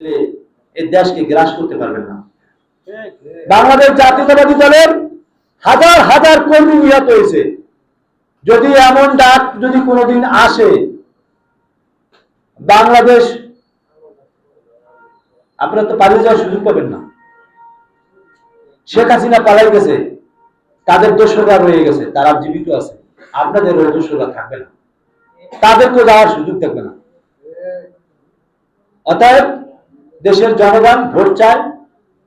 এই দেশকে গ্রাস করতে পারবেন না। বাংলাদেশ জাতীয়তাবাদী দলের হাজার হাজার কর্মী নিহত হয়েছে। যদি এমন ডাক যদি কোনোদিন আসে বাংলাদেশ আপনারা তো পালিয়ে যাওয়ার সুযোগ পাবেন না। শেখ হাসিনা পালাই গেছে তাদের দোষরা রয়ে গেছে তারা জীবিত আছে। আপনাদের ওই দোষরা থাকবে না। তাদেরকেও যাওয়ার সুযোগ থাকবে না। অতএব দেশের জনগণ ভোট চায়,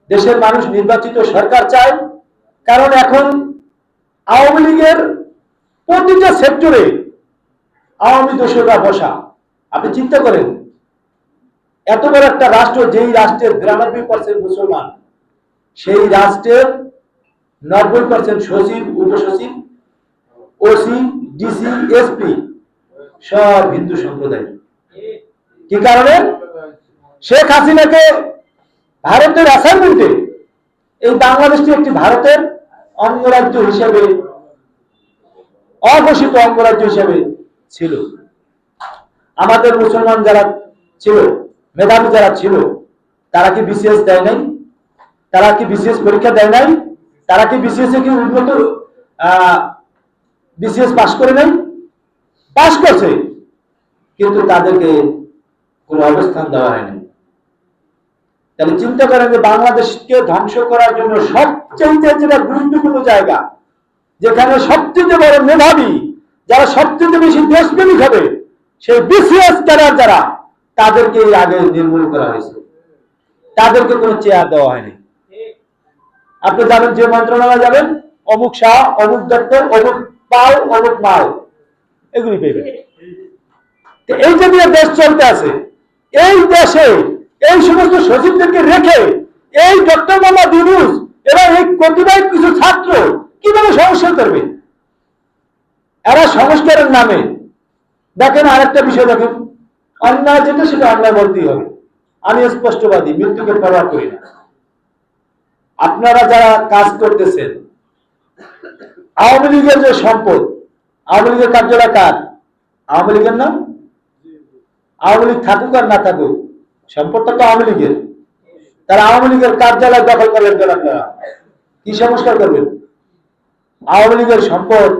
দেশের মানুষ নির্বাচিত সরকার চায়। কারণ এখন আওয়ামী লীগের প্রতিটা সেক্টরে আওয়ামী দোষরা বসা। আপনি চিন্তা করেন, এত বড় একটা রাষ্ট্র যেই রাষ্ট্রের বিরানব্বই পার্সেন্ট মুসলমান, সেই রাষ্ট্রের নব্বই পার্সেন্ট সচিব, উপসচিব ওসি ডিসি এসপি সব হিন্দু সম্প্রদায় কি কারণে? শেখ হাসিনাকে ভারতের অ্যাসাইনমেন্টে এই বাংলাদেশটি একটি ভারতের অঙ্গরাজ্য হিসেবে, অঘোষিত অঙ্গরাজ্য হিসেবে ছিল। আমাদের মুসলমান যারা ছিল, মেধাবী যারা ছিল, তারা কি বিসিএস দেয় নাই? তারা কি বিসিএস পরীক্ষা দেয় নাই? তারা কি বিসিএস এ কি উন্নত বিসিএস পাশ করে নাই? পাশ করছে, কিন্তু তাদেরকে কোনো অবস্থান দেওয়া হয়নি। তাহলে চিন্তা করেন যে বাংলাদেশকে ধ্বংস করার জন্য সবচেয়ে যেটা গুরুত্বপূর্ণ জায়গা, যেখানে সবচেয়ে বড় মেধাবী, যারা সবচেয়ে বেশি দেশপ্রেমিক হবে, সেই বিসিএস ক্যাডার যারা, তাদেরকে আগে নির্মূল করা হয়েছে। তাদেরকে কোনো চেয়ার দেওয়া হয়নি। আপনি জানেন যে মন্ত্রণালয় যাবেন অমুক শাহ, অমুক দপ্তর অমুক পাল, অমুক মাল, এগুলি পেবেন এই যে দেশ চলতে আছে, এই দেশে এই সমস্ত সচিবদেরকে রেখে এই ডক্টর মোহাম্মদ এরা এই প্রতিবাদ কিছু ছাত্র কীভাবে সংস্কার করবে? এরা সংস্কারের নামে। দেখেন আরেকটা বিষয় দেখেন। অন্যায় যেটা সেটা অন্যায় বলতেই হবে। আমি স্পষ্টবাদী, মৃত্যুকে পরোয়া করি না। আপনারা যারা কাজ করতেছেন, আওয়ামী লীগের যে সম্পদ, আওয়ামী লীগের কার্যালয় কার? আওয়ামী লীগের না আওয়ামী লীগ থাকুক আর না থাকুক সম্পদটা তো আওয়ামী লীগের। তারা আওয়ামী লীগের কার্যালয় দখল করলেন কেন কি সংস্কার করবেন? আওয়ামী লীগের সম্পদ,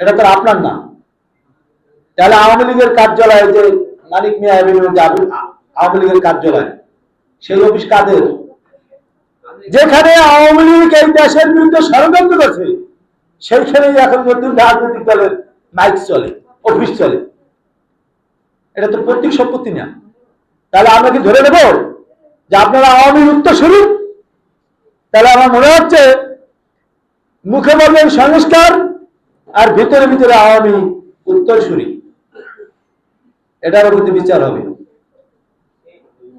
এটা তো আপনার না। তাহলে আওয়ামী লীগের কার্যালয় যে মানিক মিয়া এভিনিউ আওয়ামী লীগের কার্যালয়, সেই অফিস কাদের? যেখানে আওয়ামী লীগ এই দেশের বিরুদ্ধে ষড়যন্ত্র করছে, সেইখানেই এখন নতুন রাজনৈতিক দলের মাইক চলে অফিস চলে। এটা তো প্রত্যেক সম্পত্তি না। তাহলে আমরা কি ধরে নেব যে আপনারা আওয়ামী উত্তর শুরু তাহলে আমার মনে হচ্ছে মুখে বলবেন সংস্কার আর ভিতরে ভিতরে আওয়ামী উত্তরসূরি এটারও প্রতি বিচার হবে।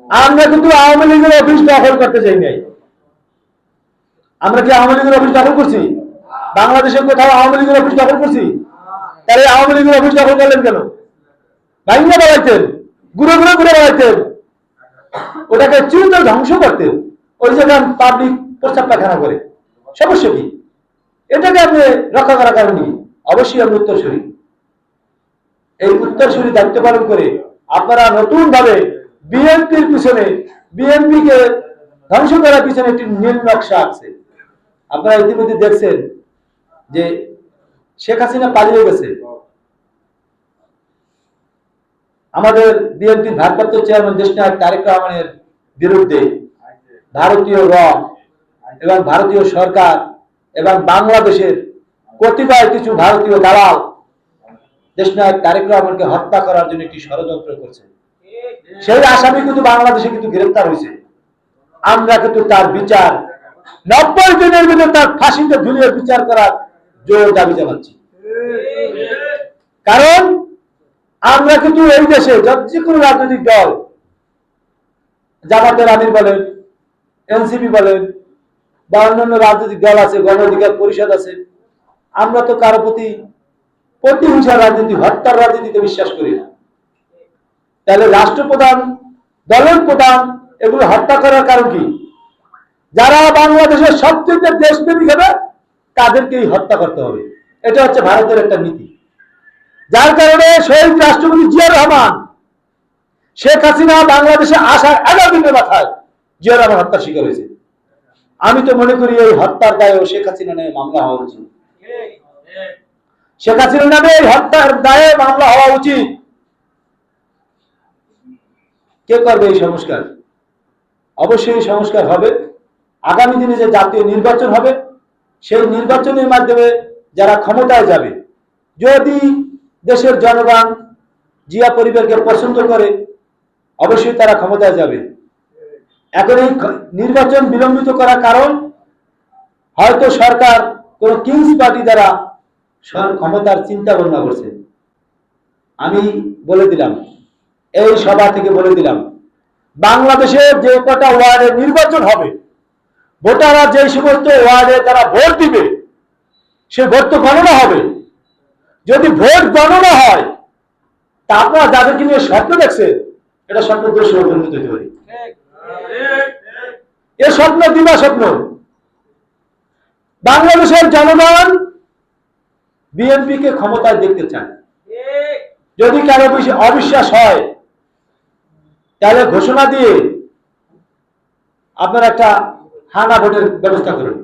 আমরা কিন্তু আওয়ামী লীগের অফিস দখল করতে চাই নাই। আমরা কি আওয়ামী লীগের অফিস দখল করছি? বাংলাদেশে কোথাও আওয়ামী লীগের অফিস দখল করছি? তাহলে আওয়ামী লীগের অফিস দখল করলেন কেন? ভাইঙ্গা বেড়াইতেন ঘুরে বেড়াইতেন ওটাকে চিরতর ধ্বংস করতেন ওই জায়গায় পাবলিক প্রস্তাব পায়খানা করে, সমস্যা কি? এটাকে আপনি রক্ষা করার কারণ কি? অবশ্যই আমি উত্তরসূরি এই উত্তরসূরি দায়িত্ব পালন করে আপনারা নতুন ভাবে বিএনপির পিছনে বিএনপি কে ধ্বংস করার পিছনে একটি নীল নকশা আছে। আপনারা ইতিমধ্যে দেখছেন যে শেখ হাসিনা পালিয়ে গেছে। আমাদের বিএনপির ভারপ্রাপ্ত চেয়ারম্যান দেশনায়ক তারেক রহমানের বিরুদ্ধে ভারতীয় র এবং ভারতীয় সরকার এবং বাংলাদেশের কতিপয় কিছু ভারতীয় দালাল দেশনায়ক তারেক রহমানকে হত্যা করার জন্য একটি ষড়যন্ত্র করছে। সেই আসামি কিন্তু বাংলাদেশে কিন্তু গ্রেফতার হয়েছে। আমরা কিন্তু তার বিচার নব্বই দিনের ভিতরে তার ফাঁসিতে ঝুলিয়ে বিচার করার জোর দাবি জানাচ্ছি। কারণ আমরা কিন্তু এই দেশে যে কোনো রাজনৈতিক দল, জামাতের আমির বলেন, এনসিপি বলেন, বা অন্যান্য রাজনৈতিক দল আছে, গণ অধিকার পরিষদ আছে, আমরা তো কারও প্রতি প্রতিহিংসার রাজনীতি, হত্যার রাজনীতিতে বিশ্বাস করি না। তাহলে রাষ্ট্রপ্রধান, দলের প্রধান এগুলো হত্যা করার কারণ কি? যারা বাংলাদেশের সবচেয়ে দেশপ্রেমিক হবে, তাদেরকেই হত্যা করতে হবে। এটা হচ্ছে ভারতের একটা নীতি। যার কারণে শহীদ রাষ্ট্রপতি জিয়া রহমান, শেখ হাসিনা বাংলাদেশে আসার এগারো দিনের মাথায় জিয়া রহমান হত্যার শিকার হয়েছে। আমি তো মনে করি এই হত্যার দায়ে শেখ হাসিনা নামে মামলা হওয়া উচিত। শেখ হাসিনা নামে এই হত্যার দায়ে মামলা হওয়া উচিত। কে করবে এই সংস্কার? অবশ্যই সংস্কার হবে। আগামী দিনে যে জাতীয় নির্বাচন হবে, সেই নির্বাচনের মাধ্যমে যারা ক্ষমতায় যাবে, যদি দেশের জনগণ জিয়া পরিবারকে পছন্দ করে, অবশ্যই তারা ক্ষমতায় যাবে। এখন এই নির্বাচন বিলম্বিত করার কারণ, হয়তো সরকার কোন কিংস পার্টি দ্বারা ক্ষমতার চিন্তা ভাবনা করছে। আমি বলে দিলাম, এই সভা থেকে বলে দিলাম বাংলাদেশে যে কটা ওয়ার্ডে নির্বাচন হবে, ভোটাররা যে সমস্ত ওয়ার্ডে তারা ভোট দিবে, সে ভোট তো গণনা হবে। যদি ভোট গণনা হয়, তা আপনারা যাদেরকে নিয়ে স্বপ্ন দেখছে এটা স্বপ্ন দোষ পরিণত হতে এ স্বপ্ন দিবা স্বপ্ন। বাংলাদেশের জনগণ বিএনপি কে ক্ষমতায় দেখতে চায়। যদি কারও বেশি অবিশ্বাস হয়, তাহলে ঘোষণা দিয়ে আপনার একটা হানা ভোটের ব্যবস্থা করুন।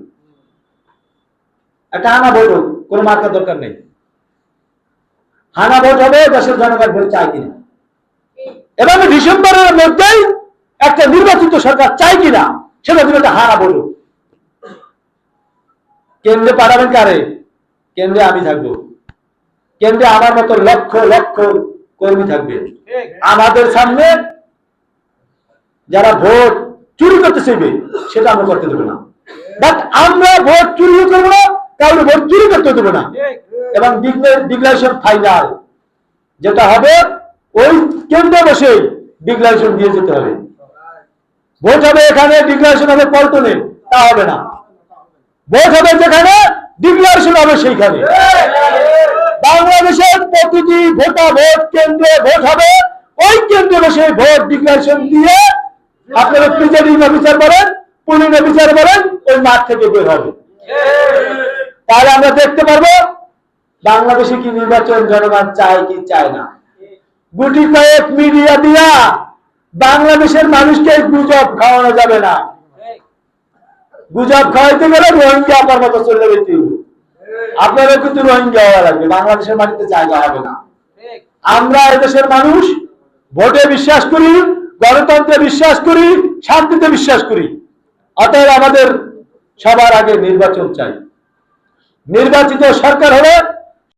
একটা হানা ভোট কোনো মার্কার দরকার নেই। হানা ভোট হবে, দেশের জনগণ ভোট চায় কিনা? এবং ডিসেম্বরের মধ্যেই একটা নির্বাচিত সরকার চাই কিনা, সেটা তুমি একটা ভোট। হোক। কেন্দ্রে পাঠাবেন কারে? কেন্দ্রে আমি থাকব। কেন্দ্রে আমার মতো লক্ষ লক্ষ কর্মী থাকবে। আমাদের সামনে যারা ভোট চুরি করতে চাইবে, সেটা আমরা করতে দেবো না। বাট আমরা ভোট চুরি করব না তাহলে ভোট চুরি করতে দেবো না। এবং ডিক্লারেশন ফাইনাল যেটা হবে ওই কেন্দ্রে বসে ডিক্লারেশন দিয়ে যেতে হবে। ভোট হবে এখানে ডিক্লারেশন হবে পল্টনে, তা হবে না। ভোট হবে যেখানে ডিক্লারেশন হবে সেইখানে। বাংলাদেশের প্রতিটি ভোটা ভোট কেন্দ্রে ভোট হবে, ওই কেন্দ্রে বসে ভোট ডিক্লারেশন দিয়ে আপনারা প্রিজাইডিং অফিসার বলেন, পুলিশ অফিসার বলেন, ওই মাঠ থেকে বের হবে। তাহলে আমরা দেখতে পারব বাংলাদেশে কি নির্বাচন জনগণ চায় কি চায় না? গুটি কয়েক মিডিয়া দিয়া বাংলাদেশের মানুষকে গুজব খাওয়ানো যাবে না। গুজব খাওয়াইতে গেলে রোহিঙ্গা আপনার মতো চলে যেতে। আপনারও কিন্তু রোহিঙ্গা হওয়া লাগবে, বাংলাদেশের মাটিতে জায়গা হবে না। আমরা এদেশের মানুষ, ভোটে বিশ্বাস করি, গণতন্ত্রে বিশ্বাস করি, শান্তিতে বিশ্বাস করি। অতএব আমাদের সবার আগে নির্বাচন চাই। নির্বাচিত সরকার হলে